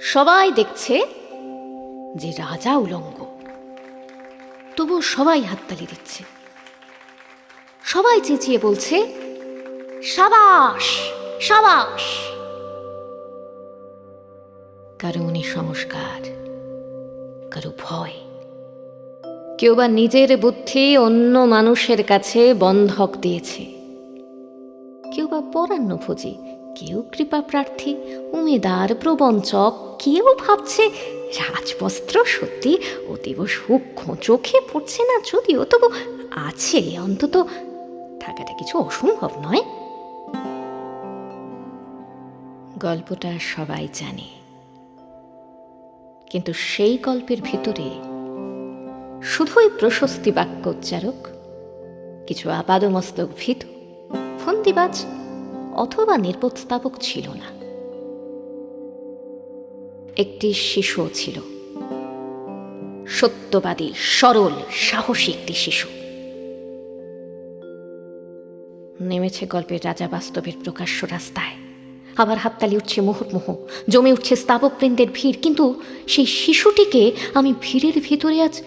সবাই দেখছে যে রাজা উলঙ্গ। তবু সবাই হাততালি দিচ্ছে। সবাই চেঁচিয়ে বলছে, সাবাস সাবাস! কারও উনি সংস্কার, কারও ভয়। কেউ বা নিজের বুদ্ধি অন্য মানুষের কাছে বন্ধক দিয়েছে। কেউ বা পরান্নভোজী, কেউ কৃপা প্রার্থী, উমেদার, প্রবঞ্চক কেউ ভাবছে রাজবস্ত্র সত্যি অতীব সূক্ষ্ম চোখে পড়ছে না যদিও, তবু আছে, অন্তত থাকাটা কিছু অসম্ভব নয়। গল্পটা সবাই জানে। কিন্তু সেই গল্পের ভিতরে শুধুই প্রশস্তি বাক্য উচ্চারক কিছু আপাদমস্তক ভীত, ফন্দিবাজ অথবা নির্বোধস্থাপক ছিল না। একটি শিশুও ছিল। সত্যবাদী, সরল, সাহসী একটি শিশু। নেমেছে গল্পের রাজা বাস্তবের প্রকাশ্য রাস্তায়। আবার হাততালি উঠছে মুহুর্মুহ জমে উঠছে স্থাপকবৃন্দের ভিড়, কিন্তু সেই শিশুটিকে আমি ভিড়ের ভিতরে আজ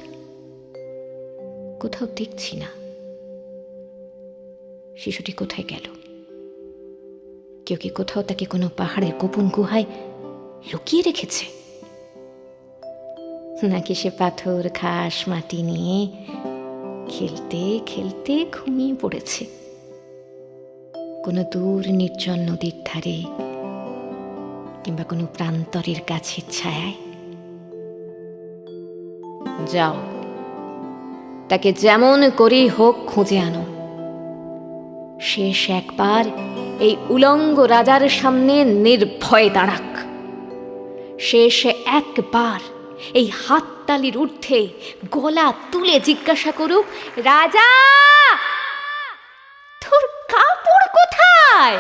কোথাও দেখছি না। শিশুটি কোথায় গেল? কেউ কি কোথাও তাকে কোনো পাহাড়ের গোপন গুহায় লুকিয়ে রেখেছে। নাকি সে পাথর, ঘাস, মাটি নিয়ে খেলতে খেলতে ঘুমিয়ে পড়েছে। কোনো দূর নির্জন নদীর ধারে কিংবা কোনো প্রান্তরের গাছের ছায়ায়। যাও, তাকে যেমন করেই হোক খুঁজে আনো। শেষ একবার এই উলঙ্গ রাজার সামনে নির্ভয়ে দাঁড়াক। শেষ একবার এই হাততালির ঊর্ধ্বে গলা তুলে জিজ্ঞাসা করুক রাজা তোর কাপড় কোথায়?